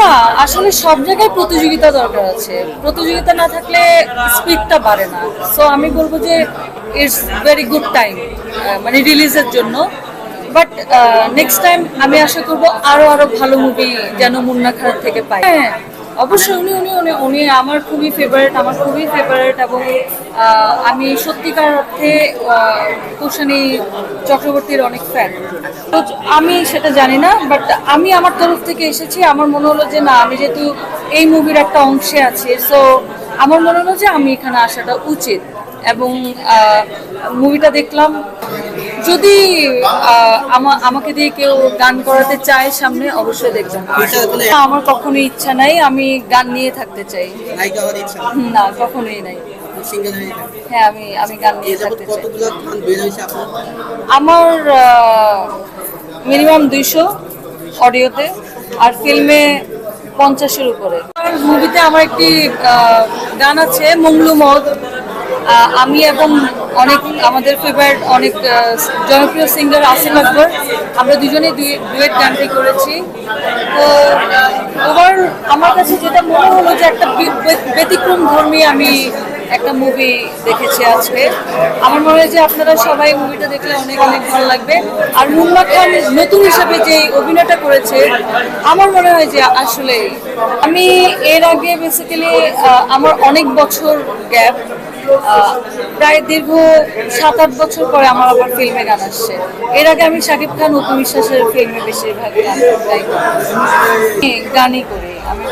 না, আসলে সব জায়গায় প্রতিযোগিতা দরকার আছে। প্রতিযোগিতা না থাকলে স্পিডটা বাড়ে না। সো আমি বলব যে ইটস ভেরি গুড টাইম মানে রিলিজের জন্য। বাট নেক্সট টাইম আমি আশা করব আরও আরও ভালো মুভি যেন মুন্না খারাপ থেকে পাই। হ্যাঁ অবশ্যই উনি উনি উনি উনি আমার খুবই ফেভারিট আমার খুবই ফেভারিট এবং আমি সত্যিকার অর্থে কুশানী চক্রবর্তীর অনেক ফ্যান তো আমি সেটা জানি না বাট আমি আমার তরফ থেকে এসেছি, আমার মনে হলো যে না, আমি যেহেতু এই মুভির একটা অংশে আছি সো আমার মনে হলো যে আমি এখানে আসাটা উচিত এবং মুভিটা দেখলাম। যদি আমাকে দিয়ে কেউ গান করাতে চায় সামনে অবশ্যই দেখবেন। আমার কখনো ইচ্ছা নাই আমি গান নিয়ে থাকতে চাই। না কখনোই নাই। হ্যাঁ আমি আমি গান নিয়ে থাকতে চাই। আমার মিনিমাম দুইশো অডিওতে আর ফিল্মে পঞ্চাশের উপরে। মুভিতে আমার একটি গান আছে মংলু মদ। আমি এবং অনেক আমাদের ফেভারিট অনেক জনপ্রিয় সিঙ্গার আসিফ আকবর, আমরা দুজনেই ডুয়েট গানটি করেছি। তো, ওভার আমার কাছে যেটা মনে হলো যে একটা ব্যতিক্রম ধর্মী আমি একটা মুভি দেখেছি আজকে। আমার মনে হয় যে আপনারা সবাই মুভিটা দেখলে অনেক অনেক ভালো লাগবে। আর মুন্না খান নতুন হিসাবে যে অভিনয়টা করেছে, আমার মনে হয় যে আসলে আমি এর আগে বেসিক্যালি আমার অনেক বছর গ্যাপ প্রায় দীর্ঘ সাত আট বছর পরে আমার আবার ফিল্মে গান আসছে। এর আগে আমি শাকিব খান, অপু বিশ্বাসের ফিল্মে বেশিরভাগ গান গানই করি। আমি